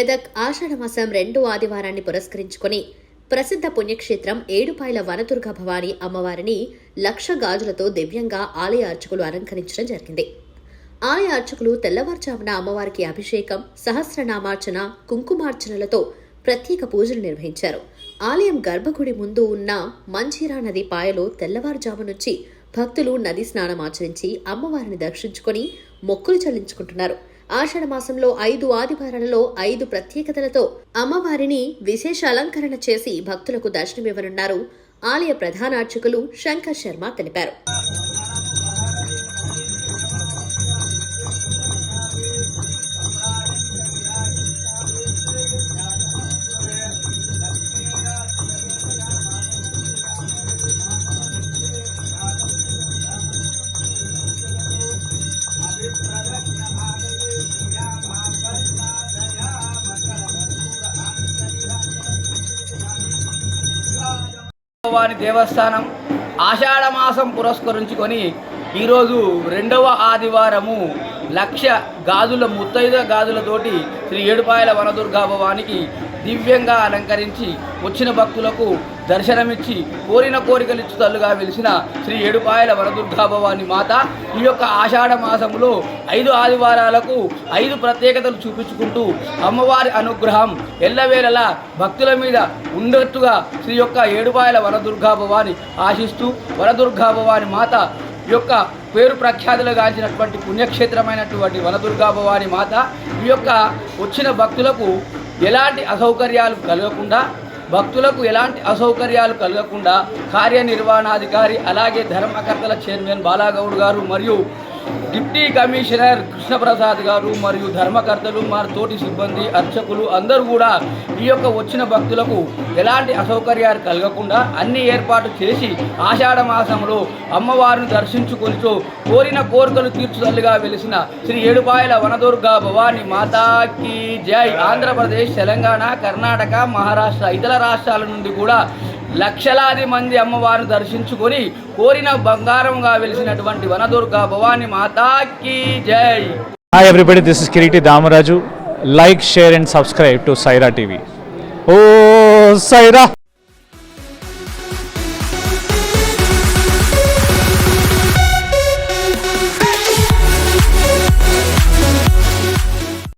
మెదక్ ఆషాఢమాసం రెండో ఆదివారాన్ని పురస్కరించుకొని ప్రసిద్ధ పుణ్యక్షేత్రం ఏడుపాయల వనదుర్గ భవాని అమ్మవారిని లక్ష గాజులతో దివ్యంగా ఆలయ అర్చకులు అలంకరించడం జరిగింది. ఆలయ అర్చకులు తెల్లవారుజామున అమ్మవారికి అభిషేకం సహస్రనామార్చన కుంకుమార్చనలతో ప్రత్యేక పూజలు నిర్వహించారు. ఆలయం గర్భగుడి ముందు ఉన్న మంజీరా నది పాయలో తెల్లవారుజాము నుంచి భక్తులు నది స్నానం ఆచరించి అమ్మవారిని దర్శించుకొని మొక్కులు చెల్లించుకుంటున్నారు. ఆషాఢ మాసంలో ఐదు ఆదివారాలలో ఐదు ప్రత్యేకతలతో అమ్మవారిని విశేష అలంకరణ చేసి భక్తులకు దర్శనమివ్వనున్నారు. ఆలయ ప్రధాన అర్చకులు శంకర్ శర్మ తెలిపారు. వారి దేవస్థానం ఆషాఢమాసం పురస్కరించుకొని ఈరోజు రెండవ ఆదివారము లక్ష గాజుల ముత్తైద గాజులతోటి శ్రీ ఏడుపాయల వనదుర్గా భవానికి దివ్యంగా అలంకరించి వచ్చిన భక్తులకు దర్శనమిచ్చి కోరిన కోరికలు ఇచ్చు తల్లుగా వెలిసిన శ్రీ ఏడుపాయల వరదుర్గాభవాని మాత ఈ యొక్క ఆషాఢ మాసములో ఐదు ఆదివారాలకు ఐదు ప్రత్యేకతలు చూపించుకుంటూ అమ్మవారి అనుగ్రహం ఎల్లవేళలా భక్తుల మీద ఉండేట్టుగా శ్రీ యొక్క ఏడుపాయల వరదుర్గాభవాని ఆశిస్తూ వరదుర్గాభవాని మాత ఈ యొక్క పేరు ప్రఖ్యాతులు గాంచినటువంటి పుణ్యక్షేత్రమైనటువంటి వనదుర్గా భవాని మాత ఈ యొక్క వచ్చిన భక్తులకు ఎలాంటి అసౌకర్యాలు కలగకుండా భక్తులకు ఎలాంటి అసౌకర్యాలు కలగకుండా కార్యనిర్వహణాధికారి అలాగే ధర్మకర్తల చైర్మన్ బాలాగౌడ్ గారు మరియు డిప్టీ కమిషనర్ కృష్ణప్రసాద్ గారు మరియు ధర్మకర్తలు మా తోటి సిబ్బంది అర్చకులు అందరూ కూడా ఈ యొక్క వచ్చిన భక్తులకు ఎలాంటి అసౌకర్యాలు కలగకుండా అన్ని ఏర్పాటు చేసి ఆషాఢ మాసంలో అమ్మవారిని దర్శించుకొనిచో కోరిన కోరికలు తీర్చుదల్లుగా వెలిసిన శ్రీ ఏడుపాయల వనదుర్గా భవాని మాతాకి జై. ఆంధ్రప్రదేశ్ తెలంగాణ కర్ణాటక మహారాష్ట్ర ఇతర రాష్ట్రాల నుండి కూడా లక్షలాది మంది అమ్మవారు దర్శించుకొని కోరిన బంగారంగా వెలిసినటువంటి వనదుర్గ భవాని మాతాకి జై. Hi everybody this is Kireeti Damaraju like share and subscribe to Saira TV oh Sye Raa